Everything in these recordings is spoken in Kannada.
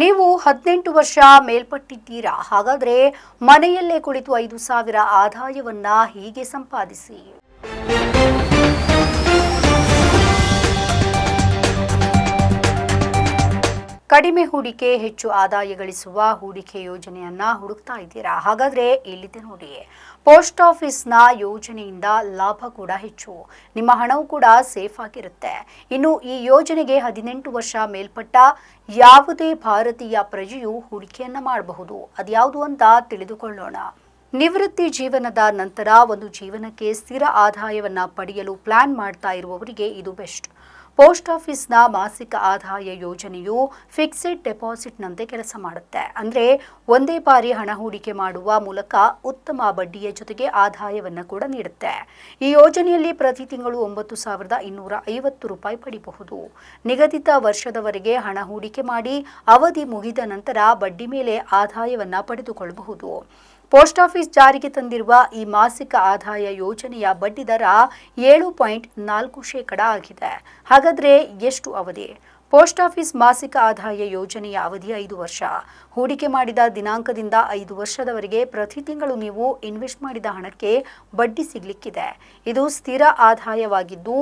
ನೀವು ಹದಿನೆಂಟು ವರ್ಷ ಮೇಲ್ಪಟ್ಟಿದ್ದೀರಾ? ಹಾಗಾದ್ರೆ ಮನೆಯಲ್ಲೇ ಕುಳಿತು ಐದು ಸಾವಿರ ಆದಾಯವನ್ನ ಹೀಗೆ ಸಂಪಾದಿಸಿ. ಕಡಿಮೆ ಹೂಡಿಕೆ, ಹೆಚ್ಚು ಆದಾಯ ಗಳಿಸುವ ಹೂಡಿಕೆ ಯೋಜನೆಯನ್ನ ಹುಡುಕ್ತಾ ಇದ್ದೀರಾ? ಹಾಗಾದ್ರೆ ಇಲ್ಲಿದೆ ನೋಡಿ. ಪೋಸ್ಟ್ ಆಫೀಸ್ನ ಯೋಜನೆಯಿಂದ ಲಾಭ ಕೂಡ ಹೆಚ್ಚು. ನಿಮ್ಮ ಹಣವು ಕೂಡ ಸೇಫ್ ಆಗಿರುತ್ತೆ. ಇನ್ನು ಈ ಯೋಜನೆಗೆ ಹದಿನೆಂಟು ವರ್ಷ ಮೇಲ್ಪಟ್ಟ ಯಾವುದೇ ಭಾರತೀಯ ಪ್ರಜೆಯು ಹೂಡಿಕೆಯನ್ನ ಮಾಡಬಹುದು. ಅದ್ಯಾವುದು ಅಂತ ತಿಳಿದುಕೊಳ್ಳೋಣ. ನಿವೃತ್ತಿ ಜೀವನದ ನಂತರ ಒಂದು ಜೀವನಕ್ಕೆ ಸ್ಥಿರ ಆದಾಯವನ್ನು ಪಡೆಯಲು ಪ್ಲಾನ್ ಮಾಡ್ತಾ ಇರುವವರಿಗೆ ಇದು ಬೆಸ್ಟ್. ಪೋಸ್ಟ್ ಆಫೀಸ್ನ ಮಾಸಿಕ ಆದಾಯ ಯೋಜನೆಯು ಫಿಕ್ಸೆಡ್ ಡೆಪಾಸಿಟ್ನಂತೆ ಕೆಲಸ ಮಾಡುತ್ತೆ. ಅಂದರೆ ಒಂದೇ ಬಾರಿ ಹಣ ಹೂಡಿಕೆ ಮಾಡುವ ಮೂಲಕ ಉತ್ತಮ ಬಡ್ಡಿಯ ಜೊತೆಗೆ ಆದಾಯವನ್ನು ಕೂಡ ನೀಡುತ್ತೆ. ಈ ಯೋಜನೆಯಲ್ಲಿ ಪ್ರತಿ ತಿಂಗಳು ಒಂಬತ್ತು ಸಾವಿರದ ಇನ್ನೂರ ಐವತ್ತು ರೂಪಾಯಿ ಪಡಿಬಹುದು. ನಿಗದಿತ ವರ್ಷದವರೆಗೆ ಹಣ ಹೂಡಿಕೆ ಮಾಡಿ ಅವಧಿ ಮುಗಿದ ನಂತರ ಬಡ್ಡಿ ಮೇಲೆ ಆದಾಯವನ್ನು ಪಡೆದುಕೊಳ್ಳಬಹುದು. ಪೋಸ್ಟ್ ಆಫೀಸ್ ಜಾರಿಗೆ ತಂದಿರುವ ಈ ಮಾಸಿಕ ಆದಾಯ ಯೋಜನೆಯ ಬಡ್ಡಿ ದರ ಏಳು ಪಾಯಿಂಟ್ ನಾಲ್ಕು ಶೇಕಡ ಆಗಿದೆ. ಹಾಗಾದ್ರೆ ಎಷ್ಟು ಅವಧಿ? ಪೋಸ್ಟ್ ಆಫೀಸ್ ಮಾಸಿಕ ಆದಾಯ ಯೋಜನೆಯ ಅವಧಿ ಐದು ವರ್ಷ. ಹೂಡಿಕೆ ಮಾಡಿದ ದಿನಾಂಕದಿಂದ ಐದು ವರ್ಷದವರೆಗೆ ಪ್ರತಿ ತಿಂಗಳು ನೀವು ಇನ್ವೆಸ್ಟ್ ಮಾಡಿದ ಹಣಕ್ಕೆ ಬಡ್ಡಿ ಸಿಗ್ಲಿಕ್ಕಿದೆ. ಇದು ಸ್ಥಿರ ಆದಾಯವಾಗಿದ್ದು,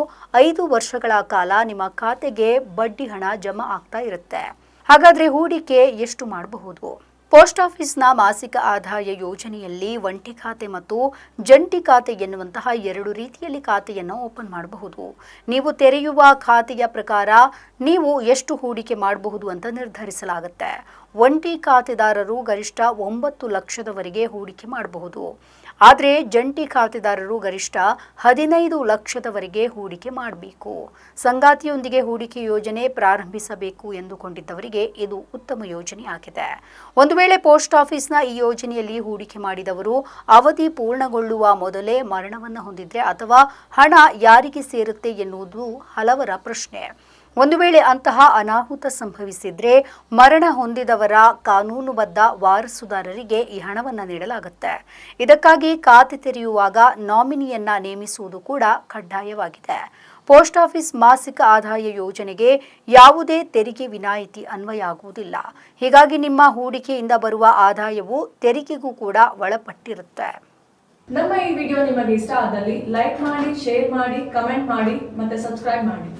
ಐದು ವರ್ಷಗಳ ಕಾಲ ನಿಮ್ಮ ಖಾತೆಗೆ ಬಡ್ಡಿ ಹಣ ಜಮಾ ಆಗ್ತಾ ಇರುತ್ತೆ. ಹಾಗಾದ್ರೆ ಹೂಡಿಕೆ ಎಷ್ಟು ಮಾಡಬಹುದು? ಪೋಸ್ಟ್ ಆಫೀಸ್ನ ಮಾಸಿಕ ಆದಾಯ ಯೋಜನೆಯಲ್ಲಿ ಒಂಟಿ ಖಾತೆ ಮತ್ತು ಜಂಟಿ ಖಾತೆ ಎನ್ನುವಂತಹ ಎರಡು ರೀತಿಯಲ್ಲಿ ಖಾತೆಯನ್ನು ಓಪನ್ ಮಾಡಬಹುದು. ನೀವು ತೆರೆಯುವ ಖಾತೆಯ ಪ್ರಕಾರ ನೀವು ಎಷ್ಟು ಹೂಡಿಕೆ ಮಾಡಬಹುದು ಅಂತ ನಿರ್ಧರಿಸಲಾಗುತ್ತೆ. ಒಂಟಿ ಖಾತೆದಾರರು ಗರಿಷ್ಠ ಒಂಬತ್ತು ಲಕ್ಷದವರೆಗೆ ಹೂಡಿಕೆ ಮಾಡಬಹುದು. ಆದರೆ ಜಂಟಿ ಖಾತೆದಾರರು ಗರಿಷ್ಠ ಹದಿನೈದು ಲಕ್ಷದವರೆಗೆ ಹೂಡಿಕೆ ಮಾಡಬೇಕು. ಸಂಗಾತಿಯೊಂದಿಗೆ ಹೂಡಿಕೆ ಯೋಜನೆ ಪ್ರಾರಂಭಿಸಬೇಕು ಎಂದುಕೊಂಡಿದ್ದವರಿಗೆ ಇದು ಉತ್ತಮ ಯೋಜನೆಯಾಗಿದೆ ಒಂದು ವೇಳೆ ಪೋಸ್ಟ್ ಆಫೀಸ್ನ ಈ ಯೋಜನೆಯಲ್ಲಿ ಹೂಡಿಕೆ ಮಾಡಿದವರು ಅವಧಿ ಪೂರ್ಣಗೊಳ್ಳುವ ಮೊದಲೇ ಮರಣವನ್ನು ಹೊಂದಿದ್ರೆ ಅಥವಾ ಹಣ ಯಾರಿಗೆ ಸೇರುತ್ತೆ ಎನ್ನುವುದು ಹಲವರ ಪ್ರಶ್ನೆ. ಒಂದು ವೇಳೆ ಅಂತಹ ಅನಾಹುತ ಸಂಭವಿಸಿದ್ರೆ ಮರಣ ಹೊಂದಿದವರ ಕಾನೂನುಬದ್ಧ ವಾರಸುದಾರರಿಗೆ ಈ ಹಣವನ್ನು ನೀಡಲಾಗುತ್ತೆ. ಇದಕ್ಕಾಗಿ ಖಾತೆ ತೆರೆಯುವಾಗ ನಾಮಿನಿಯನ್ನ ನೇಮಿಸುವುದು ಕೂಡ ಕಡ್ಡಾಯವಾಗಿದೆ. ಪೋಸ್ಟ್ ಆಫೀಸ್ ಮಾಸಿಕ ಆದಾಯ ಯೋಜನೆಗೆ ಯಾವುದೇ ತೆರಿಗೆ ವಿನಾಯಿತಿ ಅನ್ವಯ ಆಗುವುದಿಲ್ಲ ಹೀಗಾಗಿ ನಿಮ್ಮ ಹೂಡಿಕೆಯಿಂದ ಬರುವ ಆದಾಯವು ತೆರಿಗೆಗೂ ಕೂಡ ಒಳಪಟ್ಟಿರುತ್ತೆ. ನಮ್ಮ ಈ ವಿಡಿಯೋ ನಿಮಗೆ ಇಷ್ಟ ಆದಲ್ಲಿ ಲೈಕ್ ಮಾಡಿ, ಶೇರ್ ಮಾಡಿ, ಕಮೆಂಟ್ ಮಾಡಿ ಮತ್ತೆ ಸಬ್ಸ್ಕ್ರೈಬ್ ಮಾಡಿ.